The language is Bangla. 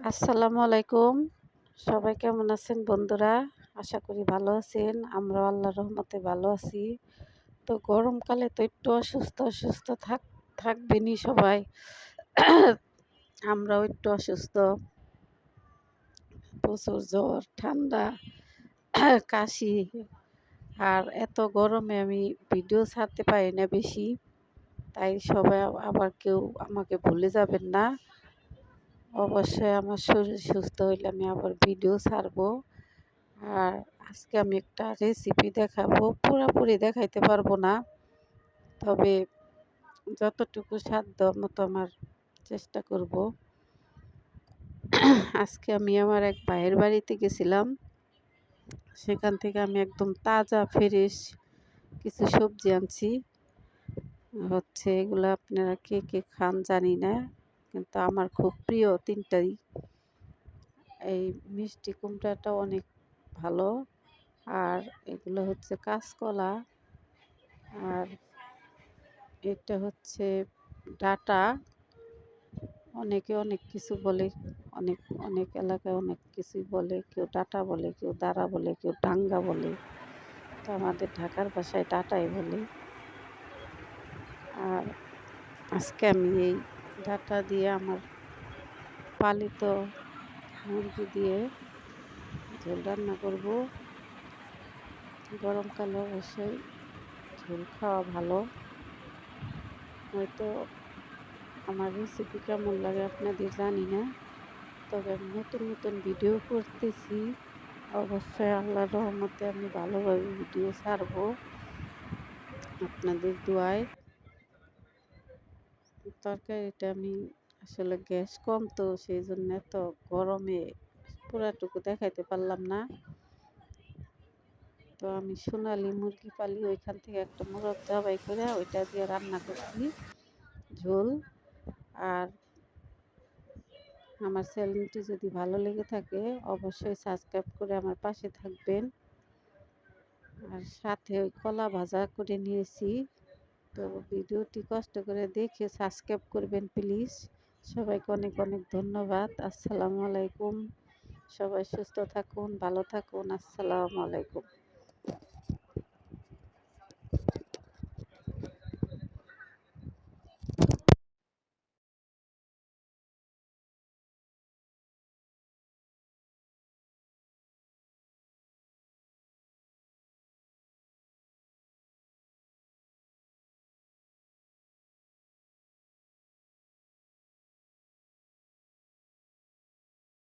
আসসালামু আলাইকুম। সবাই কেমন আছেন বন্ধুরা? আশা করি ভালো আছেন। আমরা আল্লাহর রহমতে ভালো আছি। তো গরমকালে তো একটু অসুস্থ অসুস্থ থাক, থাকবেনই সবাই। আমরাও একটু অসুস্থ। প্রচুর জ্বর, ঠান্ডা, কাশি। আর এত গরমে আমি ভিডিও ছাড়তে পারি না বেশি। তাই সবাই আবার কেউ আমাকে ভুলে যাবেন না। অবশ্যই আমার শরীর সুস্থ হইলে আমি আবার ভিডিও ছাড়বো। আর আজকে আমি একটা রেসিপি দেখাবো, পুরোপুরি দেখাইতে পারব না। তবে যতটুকু সাধ্য মতো আমার চেষ্টা করব। আজকে আমি আমার এক ভাইয়ের বাড়িতে গেছিলাম। সেখান থেকে আমি একদম তাজা ফ্রেশ কিছু সবজি আনছি। হচ্ছে এগুলো আপনারা কে কে খান জানি না। কিন্তু আমার খুব প্রিয় তিনটাই। এই মিষ্টি কুমড়াটা অনেক ভালো। আর এগুলো হচ্ছে কাঁচকলা। আর এটা হচ্ছে ডাটা। অনেকে অনেক কিছু বলে, অনেক অনেক এলাকায় অনেক কিছুই বলে। কেউ ডাটা বলে, কেউ দাঁড়া বলে, কেউ ডাঙ্গা বলে। তো আমাদের ঢাকার ভাষায় ডাটাই বলে। আর আজকে আমি এই ডাটা দিয়ে আমার পালিত মুরগি দিয়ে ঝোল রান্না করব। গরমকালে অবশ্যই ঝোল খাওয়া ভালো। হয়তো আমার রেসিপি কেমন লাগে আপনাদের জানি না। তবে আমি নতুন নতুন ভিডিও করতেছি। অবশ্যই আল্লাহর রহমতে আমি ভালোভাবে ভিডিও ছাড়বো। আপনাদের দোয়ায় তরকারিটা আমি আসলে গ্যাস কম তো সেই জন্য এত গরমে পুরাটুকু দেখাইতে পারলাম না। তো আমি সোনালি মুরগি পালি, ওইখান থেকে একটা মোরগ জবাই করে ওইটা দিয়ে রান্না করছি, ঝোল। আর আমার চ্যানেলটি যদি ভালো লেগে থাকে অবশ্যই সাবস্ক্রাইব করে আমার পাশে থাকবেন। আর সাথে ওই কলা ভাজা করে নিয়েছি। তো ভিডিওটি কষ্ট করে দেখে সাবস্ক্রাইব করবেন প্লিজ সবাইকে অনেক অনেক ধন্যবাদ। আসসালামু আলাইকুম। সবাই সুস্থ থাকুন, ভালো থাকুন। আসসালামু আলাইকুম।